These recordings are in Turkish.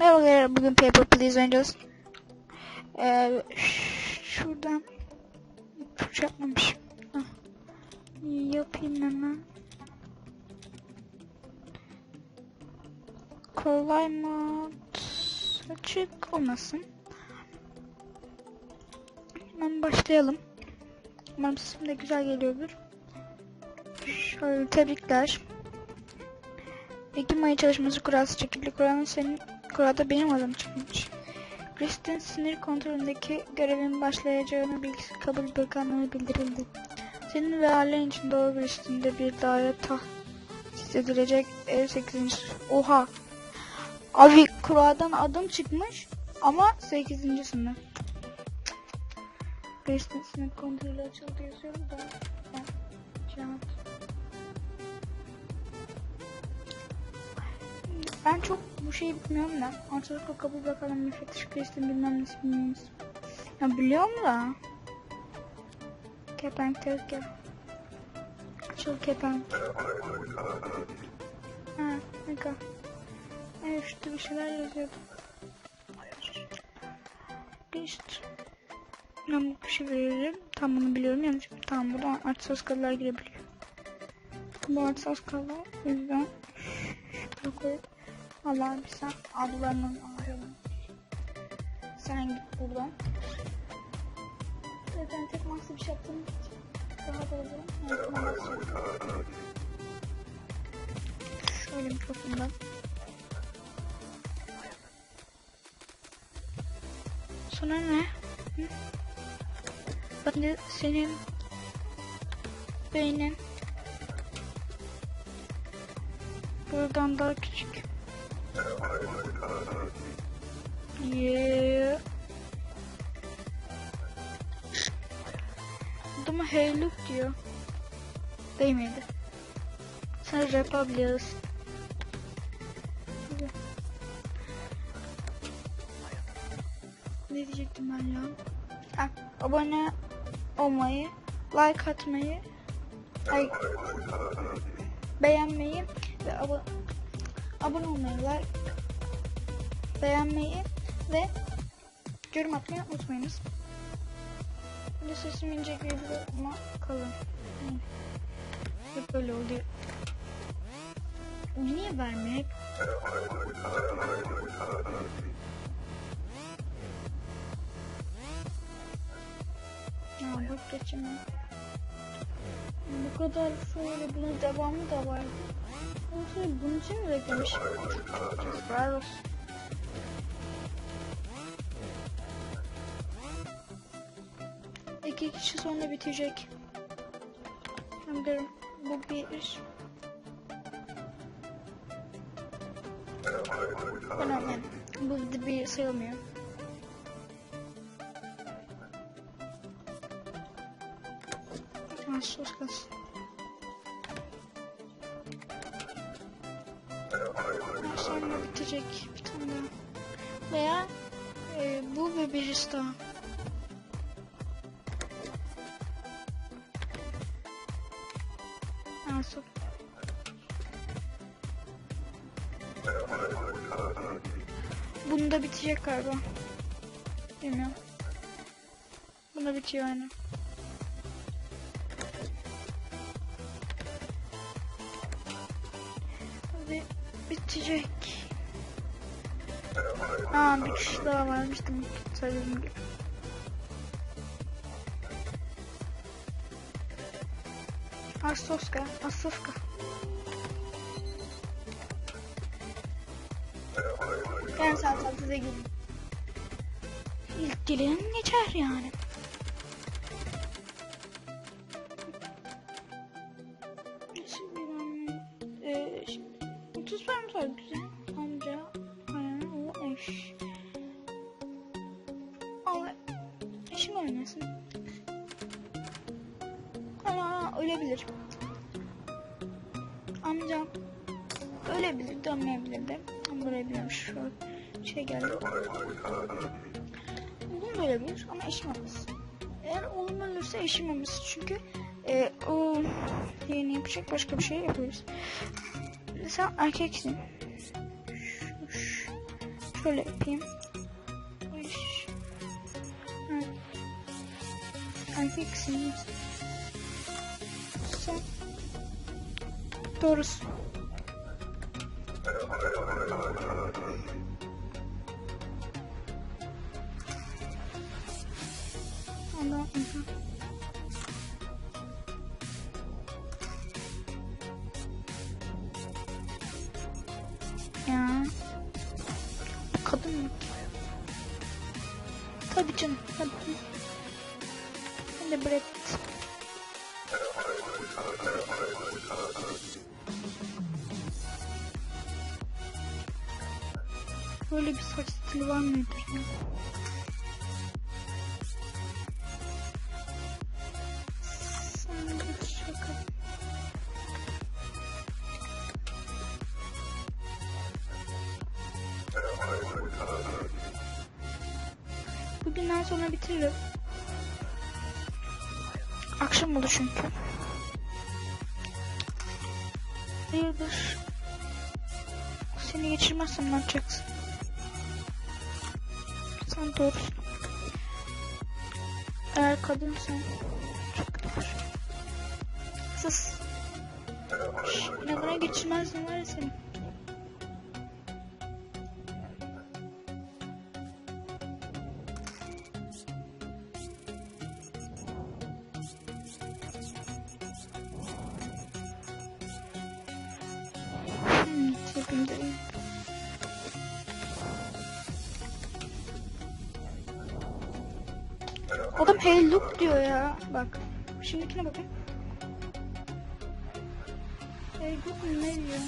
Merhabalar bugün Paper Please oynayacağız. Ee, şuradan ipucu yapmamışım. Hah. Yapayım hemen. Kolay mod açık olmasın. Hemen başlayalım. Umarım sesim de güzel geliyordur. Şöyle tebrikler. Ekim ayı çalışması kurası çekildi. Kur'an'ın senin kurada benim adım çıkmış. Kristin sinir kontrolündeki görevin başlayacağını bilgisi kabul bakanlığı bildirildi. Senin ve ailen için doğru bir üstünde bir daire tahsis edilecek ev 8. Oha! Abi kuradan adım çıkmış ama 8. sınıf. Kristin sinir kontrolü açıldı yazıyor da. Ben Ben çok bu şeyi bilmiyorum da. Ortalıkla kabul bakalım müfettiş Kristin bilmem nesi bilmem nesi. Ya biliyorum da. Kepenk tezgah. Açıl kepenk. Ha, kadar. Evet şurada bir şeyler yazıyordu. İşte. Ben bu şey veririm. Tam bunu biliyorum yanlış. Tamam burada artsız kalılar girebiliyor. Bu artsız kalı. O yüzden şuraya koyup Allah'ım sen ablanın ağrını. Sen git buradan. Zaten tek mahsus bir şey yaptım. Rahat olacağım. Şöyle mikrofondan. Sonra ne? Hı? Ben de senin beynin buradan daha küçük. Yeah. Adama hey look diyor. Değmedi. Sen yapabiliyorsun. Ne diyecektim ben ya? Ha, abone olmayı, like atmayı, ay, beğenmeyi ve abo abone olmayı, like, beğenmeyi ve yorum atmayı unutmayınız. Bir de sesim ince geliyor ama kalın. Hı. Hep böyle oluyor. Niye vermiyor hep? Ya bak. Bu kadar şöyle bunun devamı da vardı. Yoksa bunun için mi beklemiş? Olsun. İki kişi sonra bitecek. Hem de bu bir. Önemli. Bu bir sayılmıyor. Ha, sos kalsın. Bitecek bir tane. Veya e, bu ve birisi daha. Ha, sok. Bunda bitecek galiba. Bilmiyorum. Bunda bitiyor yani. Hadi bitecek. Aa bir kişi daha varmış demek ki söylediğim gibi. Astoska, Astofka. Ben zaten size gelin. İlk gelin geçer yani. Şimdi ben e, şimdi 30 paramız var güzel. Ama ölebilir. Amcam ölebilir, dönmeyebilir de. Ama ölebilirmiş şu şey geldi. Oğlum da ölebilir ama eşim olmaz. Eğer oğlum ölürse eşim olmaz. Çünkü e, o yeni yapacak başka bir şey yapıyoruz. Sen erkeksin. Şöyle yapayım. Üş. Evet. Doğrusu. Ya. Kadın mı? Tabii canım. Tabii. Ben de. Böyle bir saç stili var mıdır. Bugünden sonra bitiririm. Akşam oldu çünkü. Hayırdır? Seni geçirmezsem ne yapacaksın? Sen doğrusun. Eğer kadınsan çok kötü. Sus. Şşş, İnadına geçirmezsin var ya seni. Adam hey look diyor ya. Bak. Şimdikine bakın. Hey look ne diyor?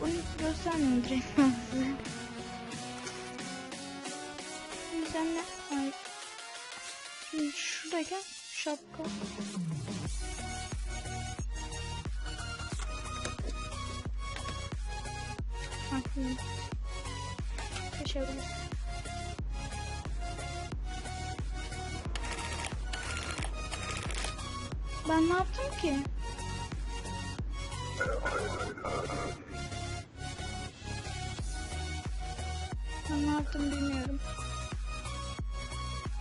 Bunu göstermiyorum direkt size. Şimdi sen ne? Ay. Şimdi şuradayken şapka. Kaçabilir. Ben ne yaptım ki? Ben ne yaptım bilmiyorum.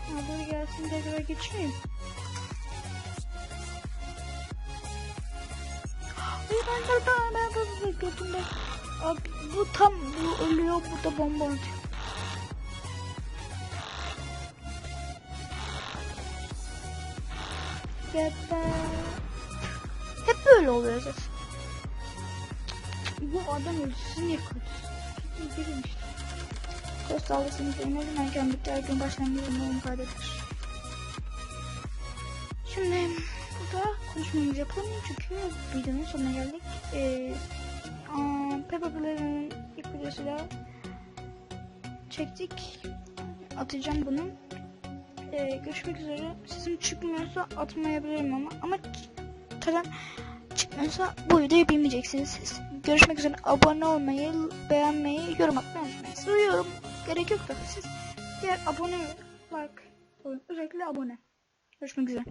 Ha böyle gelsin tekrar geçeyim. Hayır ben ben ben gördüm ben. Abi bu tam bu ölüyor bu da bomba atıyor. Geber. Hep böyle oluyor zaten. Bu adam öldü. Siz niye kötüsünüz? Gidin işte. Söz sağlısınız. Umarım erken bitti. Her gün başlangıcında umarım kaybedir. Şimdi burada konuşmamız yapalım çünkü videonun sonuna geldik. Ee, aa, Peppa Pig'in ilk videosuyla çektik. Atacağım bunu. Ee, görüşmek üzere. Sesim çıkmıyorsa atmayabilirim ama ama tabii çıkmıyorsa bu videoyu bilmeyeceksiniz siz. Görüşmek üzere. Abone olmayı, beğenmeyi, yorum atmayı unutmayın. Yorum gerek yok da siz diğer abone like olun. Özellikle abone. Görüşmek üzere.